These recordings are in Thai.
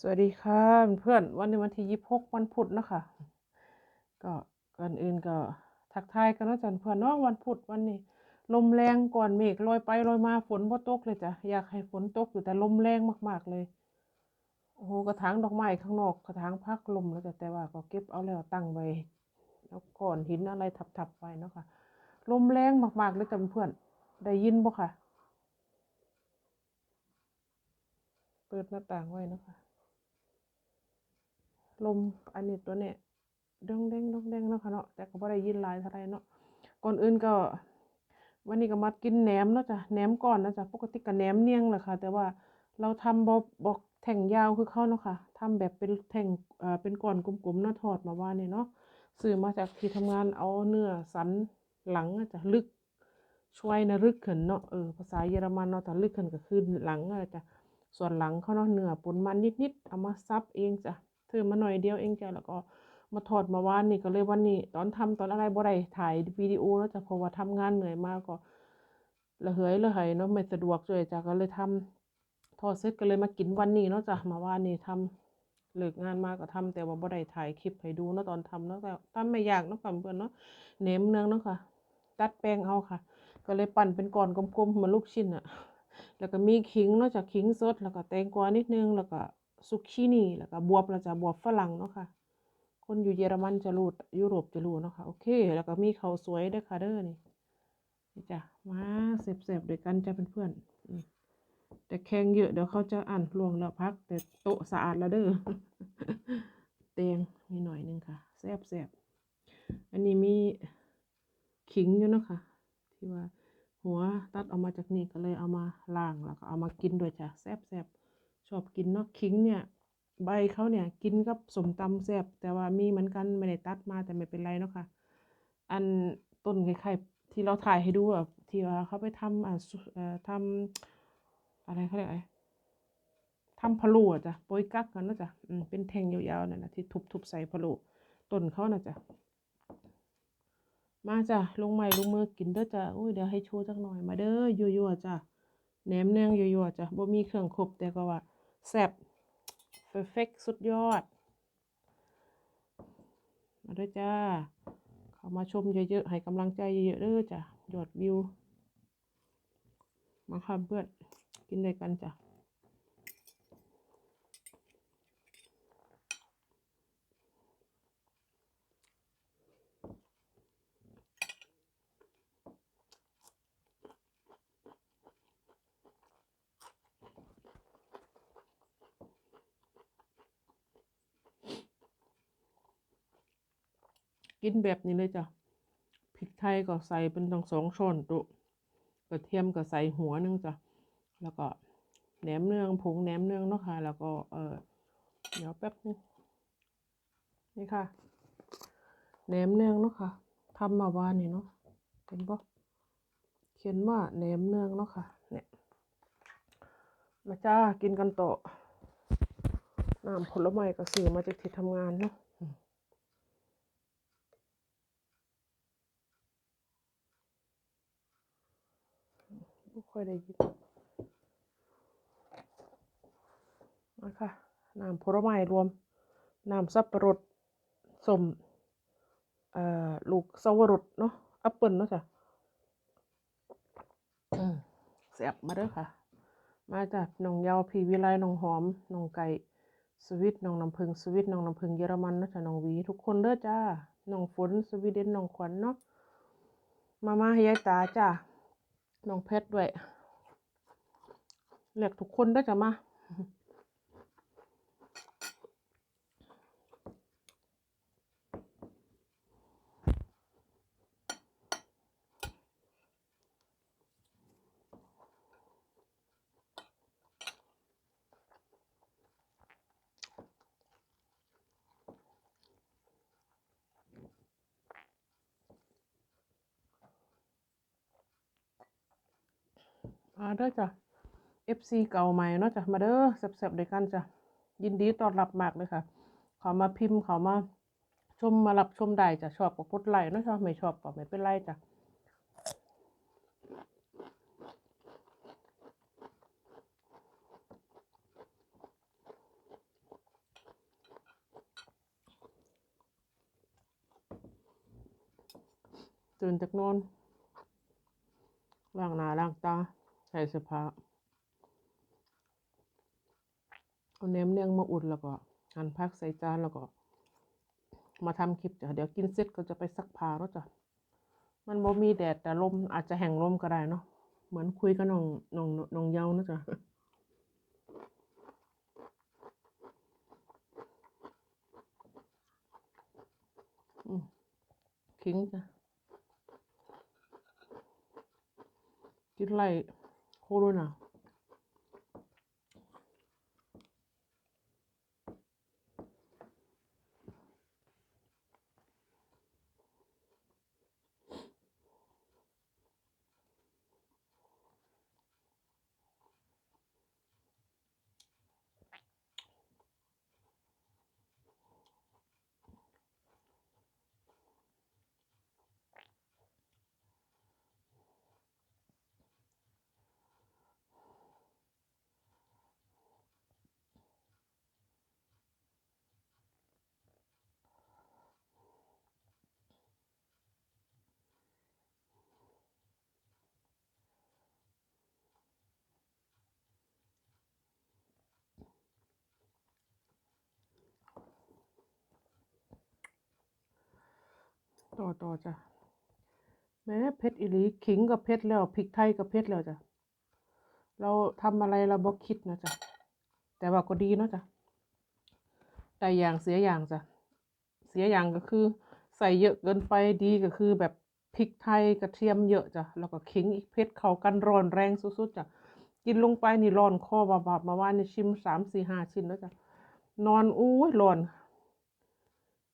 สวัสดีค่ะเพื่อนวันนี้วันที่ยี่หกวันพุธเนาะคะก็ก่อนอื่นก็ทักทายกันนาะจันเพื่อนเนาะวันพุธวันนี้ ลมแรงก่อนเมฆลอยไปลอยมาฝนบ่ตกเลยจ้ะอยากให้ฝนตกอยู่แต่ลมแรงมากๆเลยโอ้โหกระถางดอกไม้ข้างนอกกระถางพักลมแล้วจ้ะแต่ว่าก็เก็บเอาแล้วตั้งไว้แล้วก่อนหินอะไรทับๆไว้เนาะค่ะลมแรงมากๆเลยจ้ะเพื่อนได้ยินบ่ค่ะ เปิดหน้าต่างไว้เนาะค่ะ ลมอันนี้ตัวเนี้ยดองแดงดองแดงเนาะค่ะเนาะแต่ก็บ่ได้ยินหลายเท่าไรเนาะก่อนอื่นก็ วันนี้ก็มากินแหนมเนาะจ้ะแหนมก่อนนะจ๊ะปกติก็แหนมเนียงแหละค่ะ แต่ว่าเราทำบ่บ่แท่งยาวคือเขาเนาะค่ะทำแบบเป็นแท่งอ่อเป็นก้อนกลมๆเนาะทอดมาว่านี่เนาะซื้อมาจากที่ทำงานเอาเนื้อสันหลังอะจ้ะลึกช่วยนะลึกขึ้นเนาะเออภาษาเยอรมันเนาะแต่ลึกขึ้นก็คือหลังอะจ้ะส่วนหลังเขาเนาะเนื้อปนมันนิดๆเอามาซับเองจ้ะ ซื้อมาหน่อยเดียวเองจ้ะแล้วก็มาถอดมาว่านนี่ก็เลยวันนี้ ตอนทำตอนอะไรบ่ได้ถ่ายวิดีโอแล้วจ้ะเพราะว่าทำงานเหนื่อยมากก็ระเหยระเหยเนาะไม่สะดวกเลยจ้ะก็เลยทำทอดเสร็จก็เลยมากินวันนี้เนาะจ้ะมาว่านนี่ทำเลิกงานมาก็ทำแต่ว่าบ่ได้ถ่ายคลิปให้ดูเนาะตอนทำเนาะแต่ทำไม่อยากเนาะค่ะเพื่อนเนาะเน้มเนืองเนาะค่ะดัดแป้งเอาค่ะ ก็เลยปั่นเป็นก้อนกลมๆเหมือนลูกชิ้นอะแล้วก็มีขิงเนาะจากขิงสดแล้วก็แตงกวานิดนึงแล้วก็ ซุกกี้นี่แล้วก็บวบแล้วจะบวบฝรั่งเนาะค่ะ คนอยู่เยอรมันจะรู้ยุโรปจะรู้เนาะค่ะโอเค แล้วก็มีข้าวสวยด้วยค่ะเด้อนี่นี่จ้ะมาเสพๆด้วยกันจ้ะเพื่อนๆอืมแต่แข็งเยอะเดี๋ยวเขาจะอ่านลวงแล้วพัก แต่โต๊ะสะอาดแล้วเด้อเตียงมีหน่อยนึงค่ะแซ่บๆอันนี้มีขิงอยู่เนาะค่ะที่ว่าหัวตัดออกมาจากนี่ก็เลยเอามาล้างแล้วก็เอามากินด้วยจ้ะแซ่บๆ ชอบกินเนาะขิงเนี่ยใบเขาเนี่ยกินกับสมตำแซ่บแต่ว่ามีเหมือนกันไม่ได้ตัดมาแต่ไม่เป็นไรเนาะค่ะ อันต้นคล้ายๆที่เราถ่ายให้ดูอะที่ว่าเขาไปทำอ่าทำอะไรเขาเรียกอะไรทำพะโล้อะจ้ะโปยกักกันเนาะจ้ะอืมเป็นแทงยาวๆนั่นนะที่ทุบๆใส่พะโล้ต้นเขาน่ะจ้ะมาจ้ะลงไม้ลงมือกินเด้อจ้ะอุ้ยเดี๋ยวให้โชว์จักหน่อยมาเด้อยั่วๆจ้ะแหนมเนืองยั่วๆจ้ะบ่มีเครื่องครบแต่ก็ว่า แซ่บเฟอร์เฟกสุดยอด มาด้วยจ้า เข้ามาชมเยอะๆ ให้กำลังใจเยอะๆเด้อจ้ะยอดวิว มาค่ะเพื่อนกินด้วยกันจ้ะ กินแบบนี้เลยจ้ะพริกไทยก็ใส่เป็นตั้งสองช้อนโต๊ะกระเทียมก็ใส่หัวนึงจ้ะแล้วก็แหนมเนืองผงแหนมเนืองเนาะค่ะ แล้วก็เออเดี๋ยวแป๊บนึงนี่ค่ะแหนมเนืองเนาะค่ะทำมาวานนี่เนาะเห็นปะเขียนว่าแหนมเนืองเนาะค่ะ เนี่ยมาจ้ากินกันโตะน้ำผลไม้ก็ซื้อมาจากที่ทำงานเนาะ ไม่ค่อยได้ยินมาค่ะน้ำผลไม้รวม น้ำสับปะรดส้มเอ่อลูกสวรสเนาะแอปเปิลเนาะจ้ะอืมแซ่บมาเด้อค่ะ มาจากน้องยาวพีวิไลน้องหอมน้องไก่สวิตน้องน้ำผึ้งสวิตน้องน้ำผึ้งเยอรมันเนาะจ้ะน้องหวี ทุกคนเด้อจ้าน้องฝนสวีเดนน้องขวัญเนาะมามาให้ยายตาจ้า น้องเพชรด้วยเรียกทุกคนได้อจะมา อาเด้อจ้ะ FC เก่าใหม่เนาะจ้ะมาเด้อแซ่บๆด้วยกันจ้ะยินดีต้อนรับมากเลยค่ะเขามาพิมพ์เขามาชมมารับชมได้จ้ะชอบก็กดไลค์เนาะชอบไม่ชอบก็ไม่เป็นไรจ้ะตื่นจากนอนล้างหน้าล้างตา ใส่เสื้อผ้าเอาแหนมเนืองมาอุ่นแล้วก็หั่นผักใส่จานแล้วก็ มาทำคลิปจ้ะเดี๋ยวกินเสร็จก็จะไปซักผ้าแล้วจ้ะมันบ่มีแดดแต่ลมอาจจะแห่งลมก็ได้เนาะเหมือนคุยกับน้องน้องน้องเยานะจ๊ะอืมขิงจ้ะกินไร โคโต่อต่อจ้ะแม้เผ็ดอีหลีขิงกับเผ็ดแล้วพริกไทยกับเผ็ดแล้วจ้ะเราทำอะไรเราบ่คิดนะจ๊ะแต่ว่าก็ดีเนาะจ้ะได้อย่างเสียอย่างจ้ะเสียอย่างก็คือ ใส่เยอะเกินไปดีก็คือแบบพริกไทยกระเทียมเยอะจ้ะแล้วก็ขิงอีกเผ็ดเขากันร้อนแรงสุดๆจ้ะกินลงไปนี่ร้อนคอบาบาบมาว่านี่ชิมสามสี่ห้าชิ้นแล้วจ้ะนอนอู้ยร้อน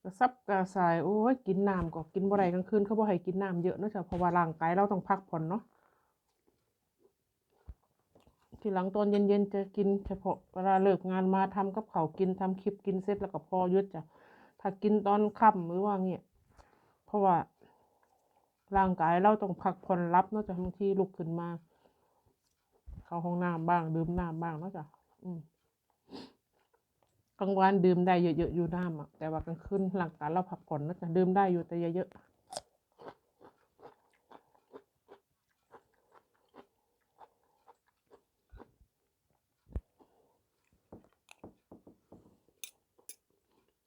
กระซับกระสายโอ้ยกินน้ำก็กินบ่ได้กลางคืนเขาบ่ให้กินน้ำเยอะเนอะจ้ะเพราะว่าร่างกายเราต้องพักผ่อนเนาะทีหลังตอนเย็นๆจะกินเฉพาะเวลาเลิกงานมาทำกับเขากินทำคลิปกินเสร็จแล้วก็พอยุดจ้ะถ้ากินตอนค่ำหรือว่าเงี้ยเพราะว่าร่างกายเราต้องพักผ่อนรับเนอะจ้ะบางทีลุกขึ้นมา เข้าห้องน้ำบ้างดื่มน้ำบ้างเนอะจ้ะอืม กลางวันดื่มได้เยอะๆอยู่น้ำอะแต่ว่ากลางคืนหลังการเราพักผ่อนนะจะดื่มได้อยู่แต่เยอะๆ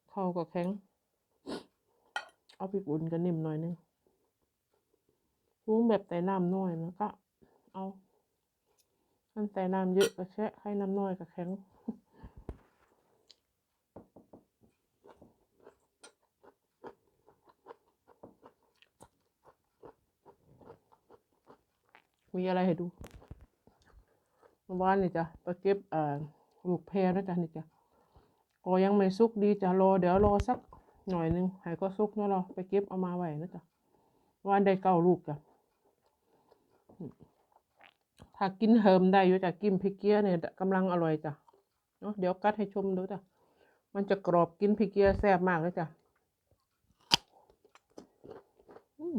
เข้าก็แข็ง เอาไปอุ่นกันนิ่มหน่อยนึงรุงแบบใส่น้ำน้อยแล้วก็ เอาถ้าใส่น้ำเยอะก็แช่ให้น้ำน้อยก็แข็ง มีอะไรให้ดูเมื่อวานนี่จ้ะไปเก็บเอ่อลูกแพรนะจ๊ะนี่จ้ะก็ยังไม่สุกดีจ้ะรอเดี๋ยวรอสักหน่อยหนึงให้ก็สุกเนาะเราไปเก็บเอามาไว้นะจ๊ะวานได้เก้าลูกจ้ะถ้ากินเฮิมได้อยู่จ้ะกินพริกเกียเนี่ยกำลังอร่อยจ้ะเนาะเดี๋ยวกัดให้ชมดูจ้ะมันจะกรอบกินพริกเกียแซ่บมากเลยจ้ะอืม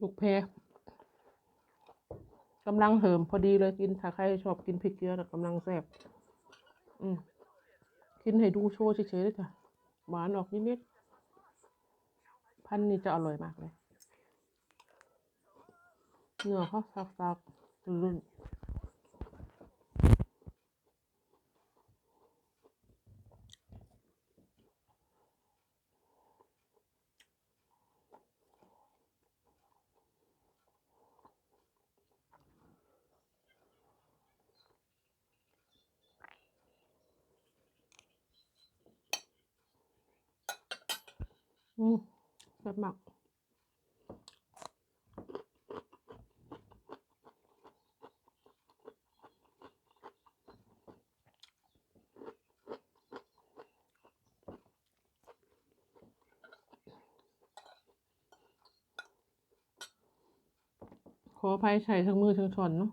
ลูกแพรกำลังเหิมพอดีเลยกินถ้าใครชอบกินพริกเกลือน่ะกำลังแซ่บอืมกินให้ดูโชว์เฉยๆเลยจ้ะหวานออกนิดๆพันนี้จะอร่อยมากเลยเนื้อเขาสักๆรุ่น อืมแซ่บมากขออภัยใช้ทั้งมือทั้งชนเนาะ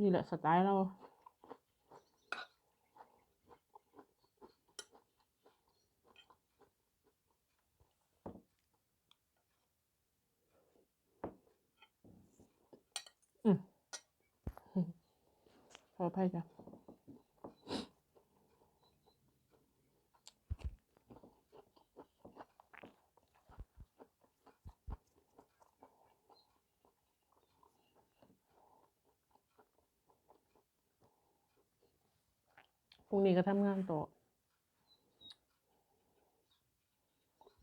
นี่แหละสไตล์เรา ขออภัยจ้ะพรุ่งนี้ก็ทำงานต่อ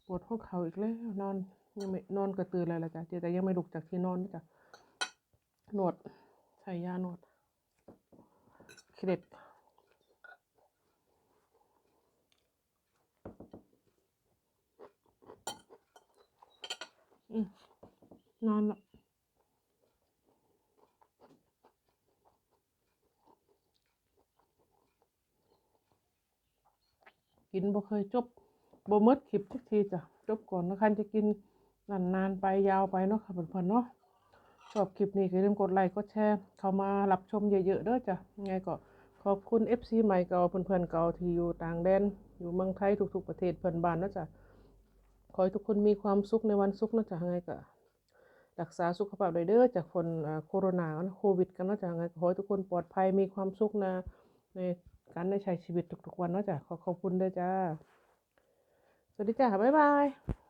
ปวดข้อเข่าอีกแล้วนอนยังไม่นอนกระตือเลยละจ้ะเจ๊แต่ยังไม่ลุกจากที่นอนจ้ะนวดใช้ยาหนวด เคล็ดอืมนอนละกินบ่เคยจบบ่มดคลิปทุกทีจ้ะจบก่อนนะคันจะกินนานๆไปยาวไปเนาะค่ะเพื่อนๆเนาะชอบคลิปนี้ก็อย่าลืมกดไลค์กดแชร์เข้ามารับชมเยอะๆเด้อจ้ะยังไงก็ ขอบคุณ FC ใหม่เก่าเพื่อนๆเก่าที่อยู่ต่างแดน อยู่เมืองไทยทุกๆประเทศเพื่อนบ้านนะจ้ะขอให้ทุกคนมีความสุขในวันสุขนะจ้ะไงก็รักษาสุขภาพด้วยเด้อจากคนโคโรนโควิดกันนะจ้ะไงขอให้ทุกคนปลอดภัยมีความสุขนะในการได้ใช้ชีวิตทุกๆวันนะจ้ะขอขอบคุณด้อจ้าสวัสดีจ้าบ๊ายบาย